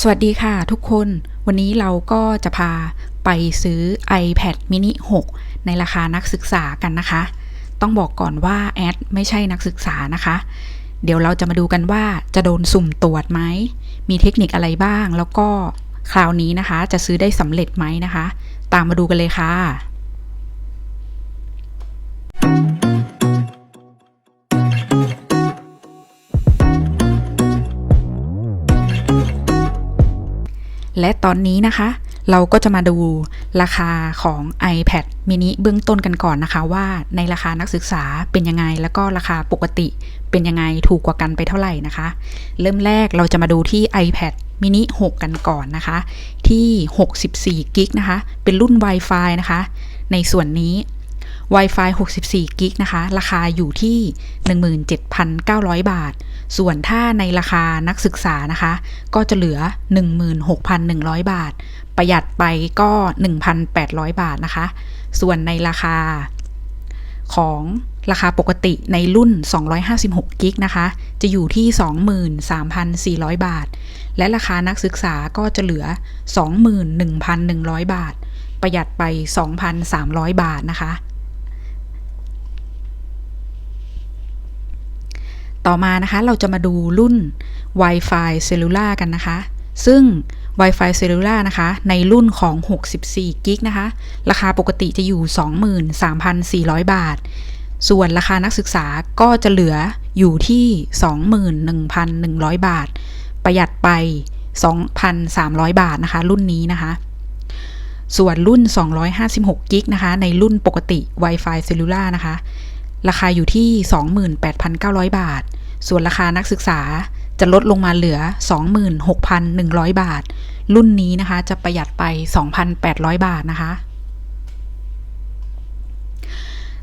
สวัสดีค่ะทุกคน วันนี้เราก็จะพาไปซื้อ iPad mini 6 ในราคานักศึกษากันนะคะ ต้องบอกก่อนว่าแอดไม่ใช่นักศึกษานะคะ เดี๋ยวเราจะมาดูกันว่าจะโดนสุ่มตรวจไหม มีเทคนิคอะไรบ้าง แล้วก็คราวนี้นะคะ จะซื้อได้สำเร็จไหมนะคะ ตามมาดูกันเลยค่ะ และตอนนี้นะคะ เราก็จะมาดูราคาของ iPad mini เบื้องต้นกันก่อนนะคะ ว่าในราคานักศึกษาเป็นยังไง แล้วก็ราคาปกติเป็นยังไงถูกกว่ากันไปเท่าไหร่นะคะ เริ่มแรกเราจะมาดูที่ iPad mini 6 กันก่อนนะคะ ที่ 64กิกนะคะ เป็นรุ่น Wi-Fi นะคะ ในส่วนนี้ Wi-Fi 64กิกนะคะ ราคาอยู่ที่ 17,900 บาท ส่วนถ้าในราคานักศึกษานะคะ ก็จะเหลือ 16,100 บาท ประหยัดไปก็ 1,800 บาทนะคะ ส่วนในราคาของราคาปกติในรุ่น 256 กิกนะคะ จะอยู่ที่ 23,400 บาท และราคานักศึกษาก็จะเหลือ 21,100 บาท ประหยัดไป 2,300 บาทนะคะ ต่อมานะคะเราจะมาดูรุ่น Wi-Fi Cellular กันนะคะ ซึ่ง Wi-Fi Cellular นะคะ ในรุ่นของ 64 กิกนะคะ ราคาปกติจะอยู่ 23,400 บาท ส่วนราคานักศึกษาก็จะเหลืออยู่ที่ 21,100 บาท ประหยัดไป 2,300 บาทนะคะ รุ่นนี้นะคะ ส่วนรุ่น 256 กิกนะคะ ในรุ่นปกติ Wi-Fi Cellular นะคะ ราคาอยู่ที่ 28,900 บาท ส่วนราคานักศึกษาจะลดลงมาเหลือ 26,100 บาท รุ่นนี้นะคะจะประหยัดไป 2,800 บาทนะคะ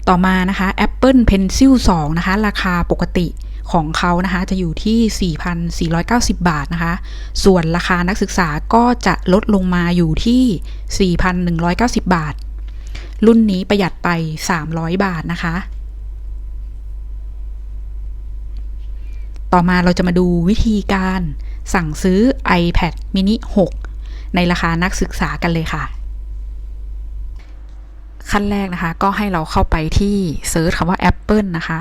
ต่อมานะคะ Apple Pencil 2 นะคะ ราคาปกติของเขานะคะจะอยู่ที่ 4,490 บาทนะคะ ส่วนราคานักศึกษาก็จะลดลงมาอยู่ที่ 4,190 บาท รุ่นนี้ประหยัดไป 300 บาทนะคะ ต่อมาเราจะมาดูวิธีการสั่งซื้อ iPad mini 6 ในราคานักศึกษากันเลยค่ะ ขั้นแรกนะคะ ก็ให้เราเข้าไปที่เซิร์ชคำว่า Apple นะคะ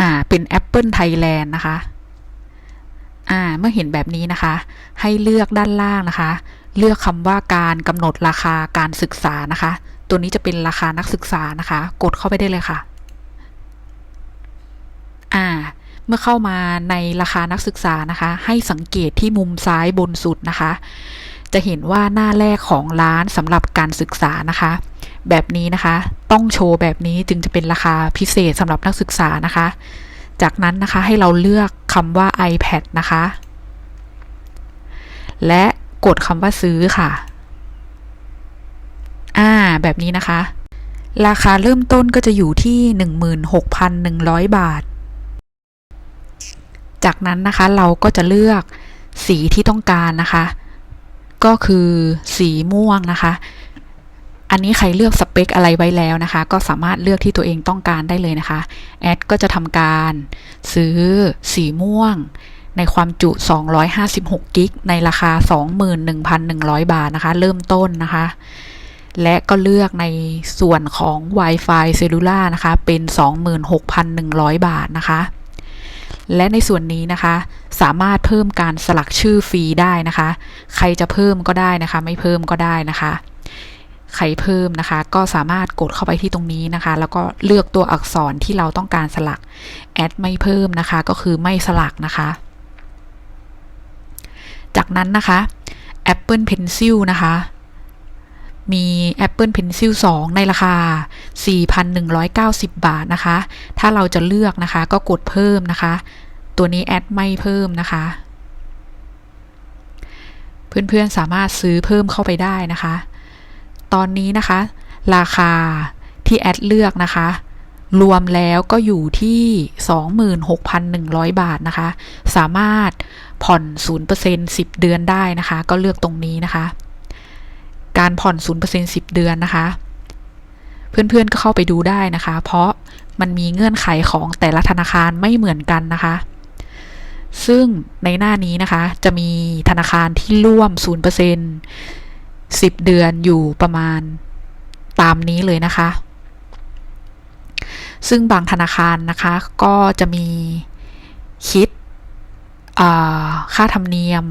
อ่า เป็น Apple Thailand นะคะ อ่า เมื่อเห็นแบบนี้นะคะ ให้เลือกด้านล่างนะคะ เลือกคำว่าการกำหนดราคาการศึกษานะคะ ตัวนี้จะเป็นราคานักศึกษานะคะ กดเข้าไปได้เลยค่ะ อ่า เมื่อเข้ามาในราคานักศึกษานะคะ ให้สังเกตที่มุมซ้ายบนสุดนะคะ จะเห็นว่าหน้าแรกของร้านสำหรับการศึกษานะคะ แบบนี้นะคะ ต้องโชว์แบบนี้จึงจะเป็นราคาพิเศษสำหรับนักศึกษานะคะ จากนั้นนะคะให้เราเลือกคำว่า iPad นะคะ และกดคำว่าซื้อค่ะ อ่า แบบนี้นะคะ ราคาเริ่มต้นก็จะอยู่ที่ 16,100 บาท จากนั้นนะคะเราก็จะเลือกสีที่ต้องการนะคะ ก็คือสีม่วงนะคะ อันนี้ใครเลือกสเปคอะไรไว้แล้วนะคะ ก็สามารถเลือกที่ตัวเองต้องการได้เลยนะคะ แอดก็จะทำการซื้อสีม่วงในความจุ 256 กิก ในราคา 21,100 บาทนะคะ เริ่มต้นนะคะ และก็เลือกในส่วนของ Wi-Fi Cellular นะคะ เป็น 26,100 บาทนะคะ และในส่วนนี้นะคะ สามารถเพิ่มการสลักชื่อฟรีได้นะคะ ใครจะเพิ่มก็ได้นะคะ ไม่เพิ่มก็ได้นะคะ ใครเพิ่มนะคะ ก็สามารถกดเข้าไปที่ตรงนี้นะคะ แล้วก็เลือกตัวอักษรที่เราต้องการสลักแอดไม่เพิ่มนะคะ ก็คือไม่สลักนะคะ จากนั้นนะคะ Apple Pencil นะคะมี Apple Pencil 2 ในราคา 4,190 บาทนะคะ ถ้าเราจะเลือกนะคะ ก็กดเพิ่มนะคะ ตัวนี้แอดไม่เพิ่มนะคะ เพื่อนๆสามารถซื้อเพิ่มเข้าไปได้นะคะ ตอนนี้นะคะ ราคาที่แอดเลือกนะคะ รวมแล้วก็อยู่ที่ 26,100 บาทนะคะ สามารถผ่อน 0% 10 เดือนได้นะคะ ก็เลือกตรงนี้นะคะ การผ่อน 0% 10 เดือนนะคะ เพื่อนๆก็เข้าไปดูได้นะคะ เพราะมันมีเงื่อนไขของแต่ละธนาคารไม่เหมือนกันนะคะ ซึ่งในหน้านี้นะคะจะมีธนาคารที่ร่วม 0% 10 เดือนอยู่ประมาณตามนี้เลยนะคะ ซึ่งบางธนาคารนะคะก็จะมีคิดค่าธรรมเนียม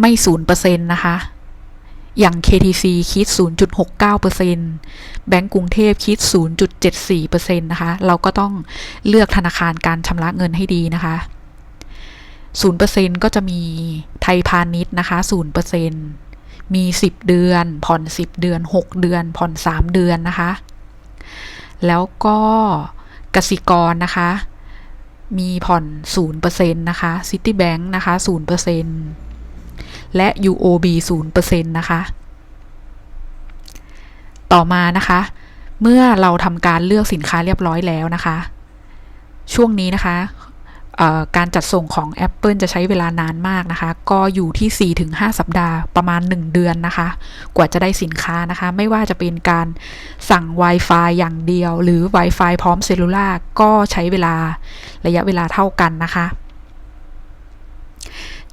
ไม่ 0%นะคะ อย่าง KTC คิด 0.69%แบงก์กรุงเทพคิด 0.74%นะคะ เราก็ต้องเลือกธนาคารการชำระเงินให้ดีนะคะ 0%ก็จะมีไทยพาณิชย์นะคะ0%มี 10 เดือน ผ่อน 10 เดือน 6 เดือน ผ่อน 3 เดือนนะคะ แล้วก็กสิกรนะคะ มีผ่อน 0%นะคะ Citibank นะคะ 0%และ UOB 0%นะคะ ต่อมานะคะ เมื่อเราทำการเลือกสินค้าเรียบร้อยแล้วนะคะ ช่วงนี้นะคะ การจัดส่งของ Apple จะใช้เวลานานมากนะคะ ก็อยู่ที่ 4-5 สัปดาห์ประมาณ 1 เดือนนะคะ กว่าจะได้สินค้านะคะ ไม่ว่าจะเป็นการสั่ง Wi-Fi อย่างเดียว หรือ Wi-Fi พร้อมเซลลูล่าก็ใช้เวลาระยะเวลาเท่ากันนะคะ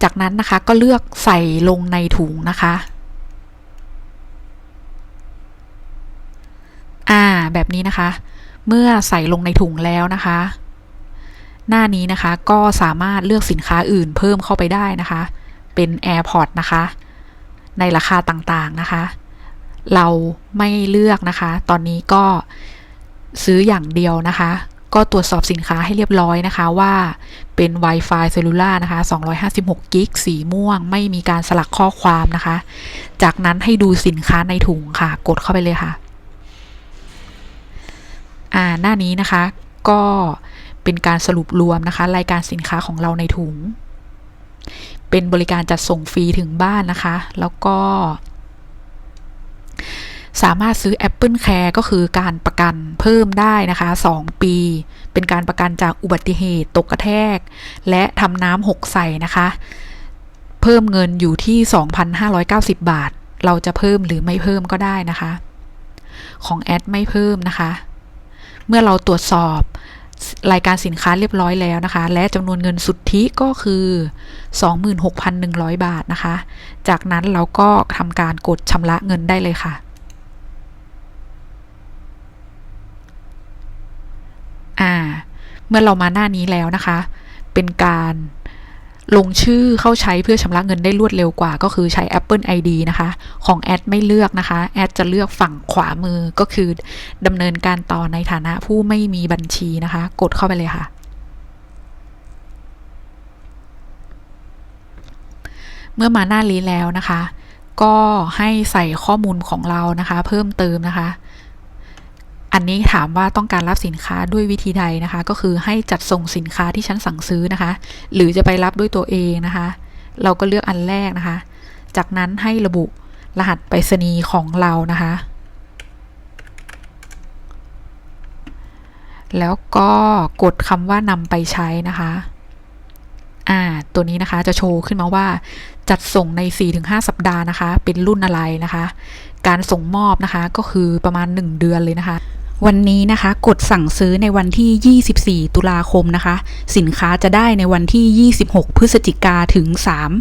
จากนั้นนะคะก็เลือกใส่ลงในถุงนะคะอ่าแบบนี้นะคะ เมื่อใส่ลงในถุงแล้วนะคะ หน้านี้นะคะก็สามารถเลือกสินค้าอื่นเพิ่มเข้าไปได้นะคะ เป็น AirPod นะคะ ในราคาต่างๆนะคะ เราไม่เลือกนะคะ ตอนนี้ก็ซื้ออย่างเดียวนะคะ ก็ตรวจสอบสินค้าให้เรียบร้อยนะคะว่าเป็น Wi-Fi เซลลูล่านะคะ256กิกสีม่วง ไม่มีการสลักข้อความนะคะ จากนั้นให้ดูสินค้าในถุงค่ะ กดเข้าไปเลยค่ะ อ่าหน้านี้นะคะก็ เป็นการสรุปรวมนะคะ รายการสินค้าของเราในถุง เป็นบริการจัดส่งฟรีถึงบ้านนะคะ แล้วก็ สามารถซื้อ Apple Care ก็คือการประกันเพิ่มได้นะคะ 2 ปี เป็นการประกันจากอุบัติเหตุ ตกกระแทก และทำน้ำหกใส่นะคะ เพิ่มเงินอยู่ที่ 2,590 บาท เราจะเพิ่มหรือไม่เพิ่มก็ได้นะคะ ของแอดไม่เพิ่มนะคะ เมื่อเราตรวจสอบ รายการสินค้าเรียบร้อยแล้วนะคะ และจำนวนเงินสุทธิก็คือ 26,100 บาทนะคะ จากนั้นเราก็ทำการกดชำระเงินได้เลยค่ะอ่าเมื่อเรามาหน้านี้แล้วนะคะ เป็นการ ลงชื่อเข้าใช้เพื่อชำระเงินได้รวดเร็วกว่า ก็คือใช้ Apple ID นะคะ ของแอดไม่เลือกนะคะ แอดจะเลือกฝั่งขวามือก็คือดำเนินการต่อในฐานะผู้ไม่มีบัญชีนะคะ กดเข้าไปเลยค่ะ เมื่อมาหน้าลีแล้วนะคะ ก็ให้ใส่ข้อมูลของเรานะคะ เพิ่มเติมนะคะ อันนี้ถามว่าต้องการรับสินค้าด้วยวิธีใดนะคะ ก็คือให้จัดส่งสินค้าที่ฉันสั่งซื้อนะคะ หรือจะไปรับด้วยตัวเองนะคะ เราก็เลือกอันแรกนะคะ จากนั้นให้ระบุรหัสไปรษณีย์ของเรานะคะ แล้วก็กดคำว่านำไปใช้นะคะอ่าตัวนี้นะคะจะโชว์ขึ้นมาว่าจัดส่งใน 4-5 สัปดาห์นะคะ เป็นรุ่นอะไรนะคะ การส่งมอบนะคะก็คือประมาณ 1 เดือนเลยนะคะ วันนี้นะคะกดสั่งซื้อในวันที่ 24 ตุลาคมนะคะ สินค้าจะได้ในวันที่ 26 พฤศจิกาถึง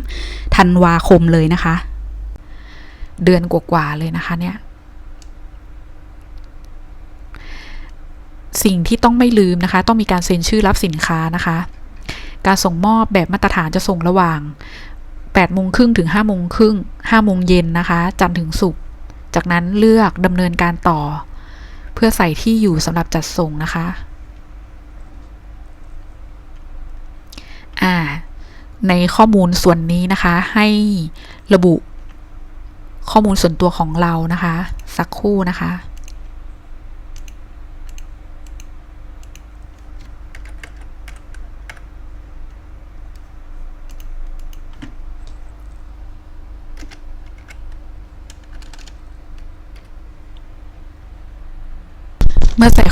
3 ธันวาคมเลยนะคะ เดือนกว่าๆเลยนะคะเนี่ย สิ่งที่ต้องไม่ลืมนะคะ ต้องมีการเซ็นชื่อรับสินค้านะคะ การส่งมอบแบบมาตรฐานจะส่งระหว่าง8โมงครึ่งถึง5โมงครึ่ง5โมงเย็นนะคะ จันทร์ถึงศุกร์จากนั้นเลือกดำเนินการต่อ พื่อใส่ที่อยู่สำหรับจัดส่งนะคะ อ่า ในข้อมูลส่วนนี้นะคะ ให้ระบุข้อมูลส่วนตัวของเรานะคะ สักครู่นะคะ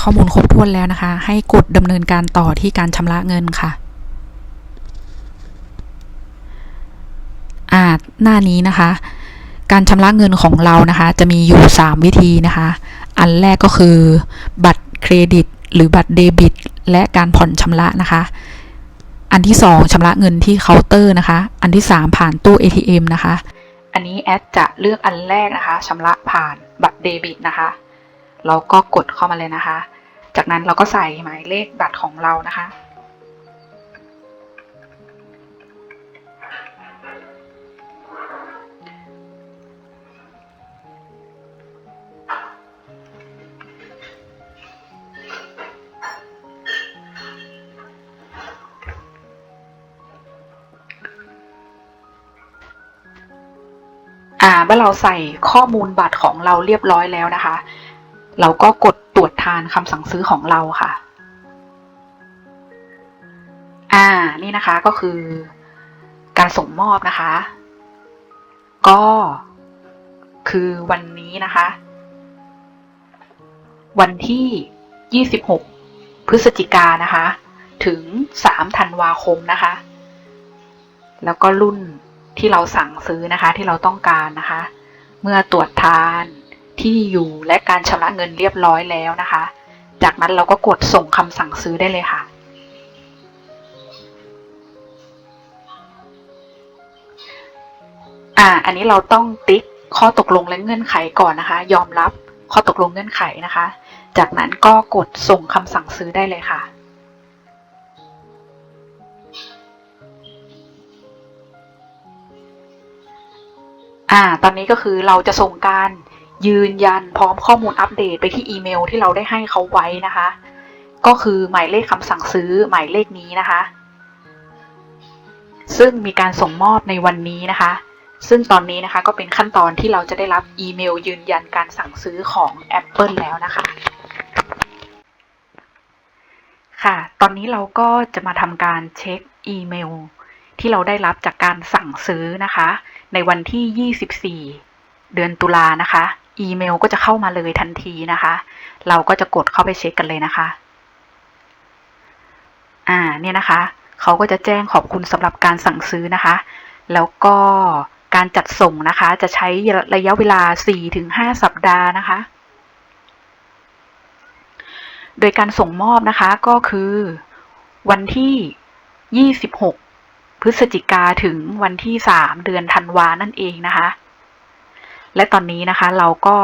ข้อมูลครบถ้วนแล้วนะคะ ให้กดดำเนินการต่อที่การชำระเงินค่ะอ่าหน้านี้นะคะ การชำระเงินของเรานะคะ จะมีอยู่ 3 วิธีนะคะ อันแรกก็คือ บัตรเครดิต หรือบัตรเดบิต และการผ่อนชำระนะคะ อันที่ 2ชำระเงินที่เคาน์เตอร์นะคะ อันที่ 3 ผ่านตู้ ATM นะคะ อันนี้แอดจะเลือกอันแรกนะคะชำระผ่านบัตรเดบิตนะคะเราก็กดเข้ามาเลยนะคะ จากนั้นเราก็ใส่หมายเลขบัตรของเรานะคะอ่าเมื่อเราใส่ข้อมูลบัตรของเราเรียบร้อยแล้วนะคะ เราก็กดานคำสั่งซื้อของเราค่ะ อ่า นี่นะคะก็คือการส่งมอบนะคะ ก็คือวันนี้นะคะ วันที่ 26 พฤศจิกานนะคะ ถึง 3 ธันวาคมนะคะ แล้วก็รุ่นที่เราสั่งซื้อนะคะ ที่เราต้องการนะคะ เมื่อตรวจทาน ที่อยู่และการชำระเงินเรียบร้อยแล้วนะคะ จากนั้นเราก็กดส่งคำสั่งซื้อได้เลยค่ะ อ่า อันนี้เราต้องติ๊กข้อตกลงและเงื่อนไขก่อนนะคะ ยอมรับข้อตกลงเงื่อนไขนะคะ จากนั้นก็กดส่งคำสั่งซื้อได้เลยค่ะอ่า ตอนนี้ก็คือเราจะส่งการ ยืนยันพร้อมข้อมูลอัปเดตไปที่อีเมลที่เราได้ให้เขาไว้นะคะ ก็คือหมายเลขคำสั่งซื้อหมายเลขนี้นะคะ ซึ่งมีการส่งมอบในวันนี้นะคะ ซึ่งตอนนี้นะคะก็เป็นขั้นตอนที่เราจะได้รับอีเมลยืนยันการสั่งซื้อของ Apple แล้วนะคะ ค่ะ ตอนนี้เราก็จะมาทำการเช็คอีเมลที่เราได้รับจากการสั่งซื้อนะคะ ในวันที่ 24เดือนตุลานะคะ อีเมลก็จะเข้ามาเลยทันทีนะคะ เราก็จะกดเข้าไปเช็คกันเลยนะคะ อ่าเนี่ยนะคะ เขาก็จะแจ้งขอบคุณสำหรับการสั่งซื้อนะคะ แล้วก็การจัดส่งนะคะ จะใช้ระยะเวลา 4-5 สัปดาห์นะคะ โดยการส่งมอบนะคะก็คือวันที่ 26 พฤศจิกาถึงวันที่ 3 เดือนธันวานั่นเองนะคะ และตอนนี้นะคะเราก็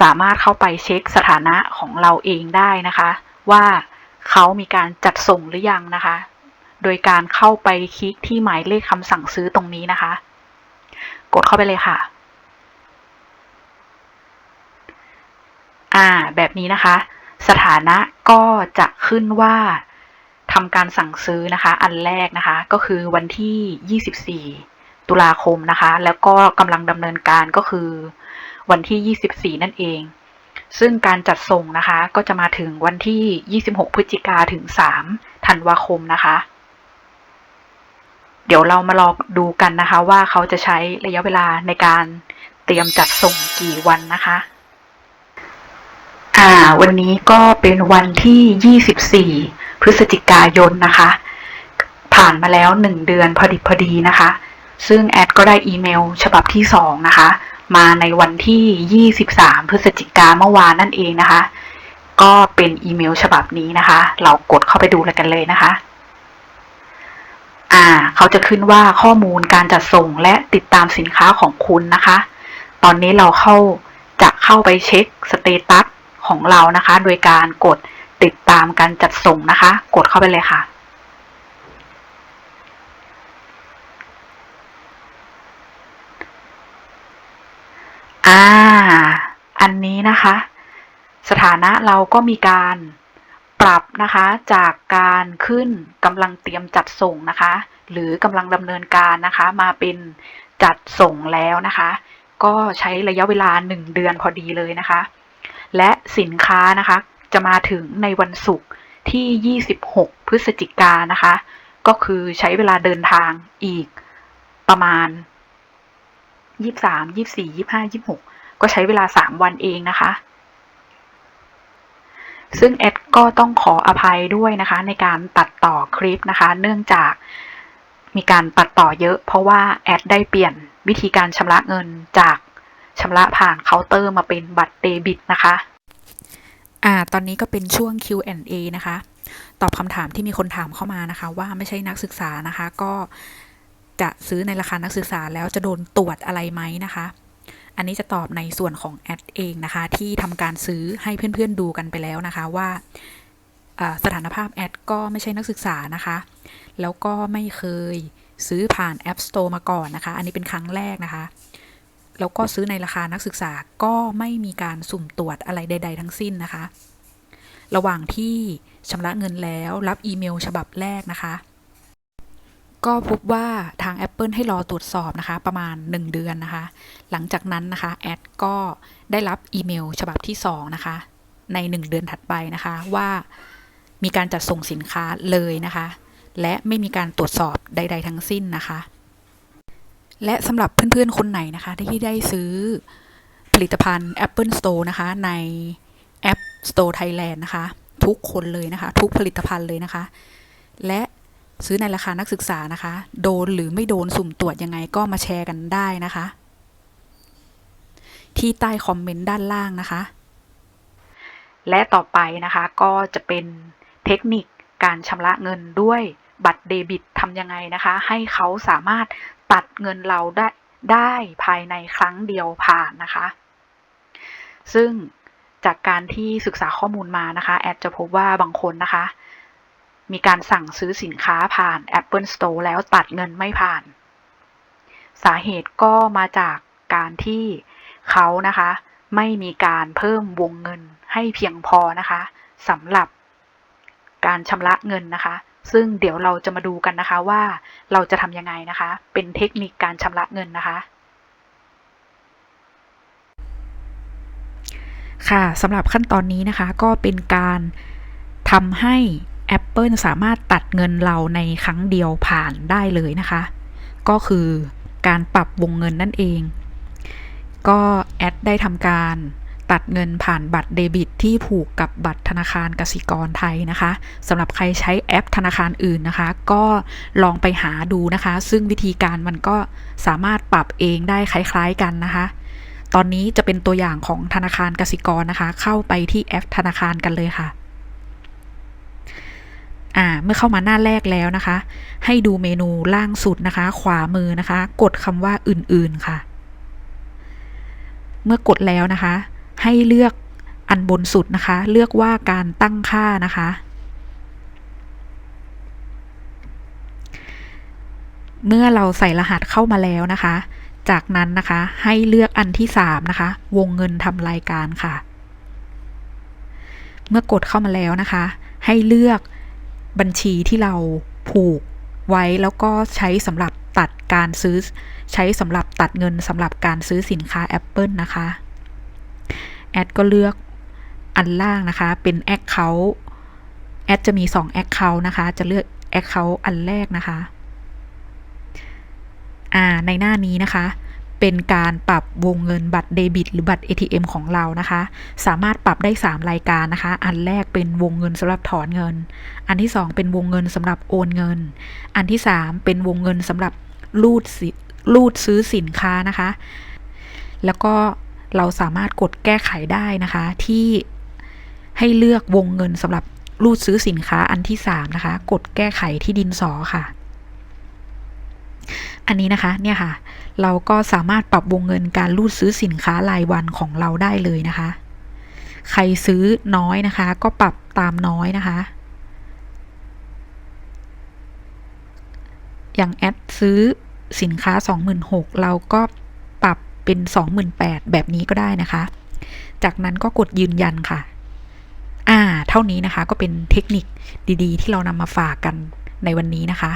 สามารถเข้าไปเช็คสถานะของเราเองได้นะคะ ว่าเขามีการจัดส่งหรือยังนะคะ โดยการเข้าไปคลิกที่หมายเลขคำสั่งซื้อตรงนี้นะคะ กดเข้าไปเลยค่ะ อ่า แบบนี้นะคะ สถานะก็จะขึ้นว่าทำการสั่งซื้อนะคะ อันแรกนะคะ ก็คือวันที่ 24 ตุลาคมนะคะ แล้วก็กำลังดำเนินการก็คือวันที่ 24 นั่นเอง ซึ่งการจัดส่งนะคะก็จะมาถึงวันที่ 26 พฤศจิกาถึง 3 ธันวาคมนะคะ เดี๋ยวเรามารองดูกันนะคะว่าเขาจะใช้ระยะเวลาในการเตรียมจัดส่งกี่วันนะคะ อ่า วันนี้ก็เป็นวันที่ 24 พฤศจิกายนนะคะ ผ่านมาแล้ว 1 เดือนพอดีพอดีนะคะ ซึ่งแอดก็ได้อีเมล ฉบับที่ 2 นะคะ มาในวันที่ 23 พฤศจิกาเมื่อวานนั่นเองนะคะ ก็เป็นอีเมลฉบับนี้นะคะ เรากดเข้าไปดูกันเลยนะคะ อ่า เขาจะขึ้นว่าข้อมูลการจัดส่งและติดตามสินค้าของคุณนะคะ ตอนนี้เราเข้าจะเข้าไปเช็คสเตตัสของเรานะคะ โดยการกดติดตามการจัดส่งนะคะ กดเข้าไปเลยค่ะ อ่า อันนี้นะคะ สถานะเราก็มีการปรับนะคะจากการขึ้นกำลังเตรียมจัดส่งนะคะ หรือกำลังดำเนินการนะคะ มาเป็นจัดส่งแล้วนะคะ ก็ใช้ระยะเวลา 1 เดือนพอดีเลยนะคะ และสินค้านะคะ จะมาถึงในวันศุกร์ที่ 26 พฤศจิกานะคะ ก็คือใช้เวลาเดินทางอีกประมาณ 23 24 25 26ก็ใช้เวลา3วันเองนะคะ ซึ่งแอดก็ต้องขออภัยด้วยนะคะ ในการตัดต่อคลิปนะคะ เนื่องจากมีการตัดต่อเยอะ เพราะว่าแอดได้เปลี่ยนวิธีการชำระเงินจากชำระผ่านเคาน์เตอร์มาเป็นบัตรเดบิตนะคะ อ่า ตอนนี้ก็เป็นช่วง Q&A นะคะ ตอบคำถามที่มีคนถามเข้ามานะคะ ว่าไม่ใช่นักศึกษานะคะ ก็ จะซื้อในราคานักศึกษาแล้วจะโดนตรวจอะไรไหมนะคะ อันนี้จะตอบในส่วนของแอดเองนะคะ ที่ทำการซื้อให้เพื่อนๆดูกันไปแล้วนะคะว่าอ่าสถานภาพแอดก็ไม่ใช่นักศึกษานะคะ แล้วก็ไม่เคยซื้อผ่าน App Store มาก่อนนะคะ อันนี้เป็นครั้งแรกนะคะ แล้วก็ซื้อในราคานักศึกษาก็ไม่มีการสุ่มตรวจอะไรใด ๆ ทั้งสิ้นนะคะ ระหว่างที่ชำระเงินแล้วรับอีเมลฉบับแรกนะคะ ก็พบว่าทาง Apple ให้รอตรวจสอบนะคะ ประมาณ 1 เดือนนะคะ หลังจากนั้นนะคะ แอดก็ได้รับอีเมลฉบับที่ 2 นะคะ ใน 1 เดือนถัดไปนะคะว่ามีการจัดส่งสินค้าเลยนะคะ และไม่มีการตรวจสอบใด ๆ ทั้งสิ้นนะคะ และสำหรับเพื่อนๆ คนไหนนะคะ ที่ได้ซื้อผลิตภัณฑ์ Apple Store นะคะ ใน App Store Thailand นะคะ ทุกคนเลยนะคะ ทุกผลิตภัณฑ์เลยนะคะ และ ซื้อในราคานักศึกษานะคะ โดนหรือไม่โดนสุ่มตรวจยังไงก็มาแชร์กันได้นะคะ ที่ใต้คอมเมนต์ด้านล่างนะคะ และต่อไปนะคะก็จะเป็นเทคนิคการชำระเงินด้วยบัตรเดบิตทำยังไงนะคะ ให้เขาสามารถตัดเงินเราได้ได้ภายในครั้งเดียวผ่านนะคะ ซึ่งจากการที่ศึกษาข้อมูลมานะคะ แอดจะพบว่าบางคนนะคะ มีการสั่งซื้อสินค้าผ่าน Apple Store แล้วตัดเงินไม่ผ่าน สาเหตุก็มาจากการที่เขานะคะ ไม่มีการเพิ่มวงเงินให้เพียงพอนะคะสำหรับการชำระเงินนะคะ ซึ่งเดี๋ยวเราจะมาดูกันนะคะว่าเราจะทำยังไงนะคะ เป็นเทคนิคการชำระเงินนะคะค่ะสำหรับขั้นตอนนี้นะคะก็เป็นการทำให้ Apple สามารถตัดเงินเราในครั้งเดียวผ่านได้เลยนะคะ ก็คือการปรับวงเงินนั่นเอง ก็แอดได้ทำการตัดเงินผ่านบัตรเดบิต ที่ผูกกับบัตรธนาคารกสิกรไทยนะคะสำหรับใครใช้แอปธนาคารอื่นนะคะ ก็ลองไปหาดูนะคะ ซึ่งวิธีการมันก็สามารถปรับเองได้คล้ายๆกันนะคะ ตอนนี้จะเป็นตัวอย่างของธนาคารกสิกรนะคะ เข้าไปที่แอปธนาคารกันเลยค่ะ อ่าเมื่อเข้ามาหน้าแรกแล้วนะคะ ให้ดูเมนูล่างสุดนะคะ ขวามือนะคะ กดคำว่าอื่นๆค่ะ เมื่อกดแล้วนะคะ ให้เลือกอันบนสุดนะคะ เลือกว่าการตั้งค่านะคะ เมื่อเราใส่รหัสเข้ามาแล้วนะคะ จากนั้นนะคะให้เลือกอันที่ 3 นะคะ วงเงินทำรายการค่ะ เมื่อกดเข้ามาแล้วนะคะ ให้เลือก บัญชีที่เราผูกไว้แล้วก็ใช้สำหรับตัดการซื้อ ใช้สำหรับตัดเงินสำหรับการซื้อสินค้า Apple นะคะ แอดก็เลือกอันล่างนะคะ เป็น Account แอดจะมี 2 Account นะคะ จะเลือก Account อันแรกนะคะ อ่า ในหน้านี้นะคะ เป็นการปรับวงเงินบัตรเดบิต หรือบัตร ATM ของเรานะคะ สามารถปรับได้ 3 รายการนะคะ อันแรกเป็นวงเงินสำหรับถอนเงิน อันที่ 2 เป็นวงเงินสำหรับโอนเงิน อันที่ 3 เป็นวงเงินสำหรับรูดสิรูดซื้อสินค้านะคะ แล้วก็เราสามารถกดแก้ไขได้นะคะ ที่ให้เลือกวงเงินสำหรับรูดซื้อสินค้าอันที่ 3 นะคะ กดแก้ไขที่ดินสอค่ะ อันนี้นะคะ เนี่ยค่ะ เราก็สามารถปรับวงเงินการรูดซื้อสินค้ารายวันของเราได้เลยนะคะ ใครซื้อน้อยนะคะ ก็ปรับตามน้อยนะคะ อย่างแอดซื้อสินค้า 26,000เราก็ปรับเป็น 28,000แบบนี้ก็ได้นะคะ จากนั้นก็กดยืนยันค่ะ อ่า เท่านี้นะคะก็เป็นเทคนิคดีๆ ที่เรานำมาฝากกันในวันนี้นะคะ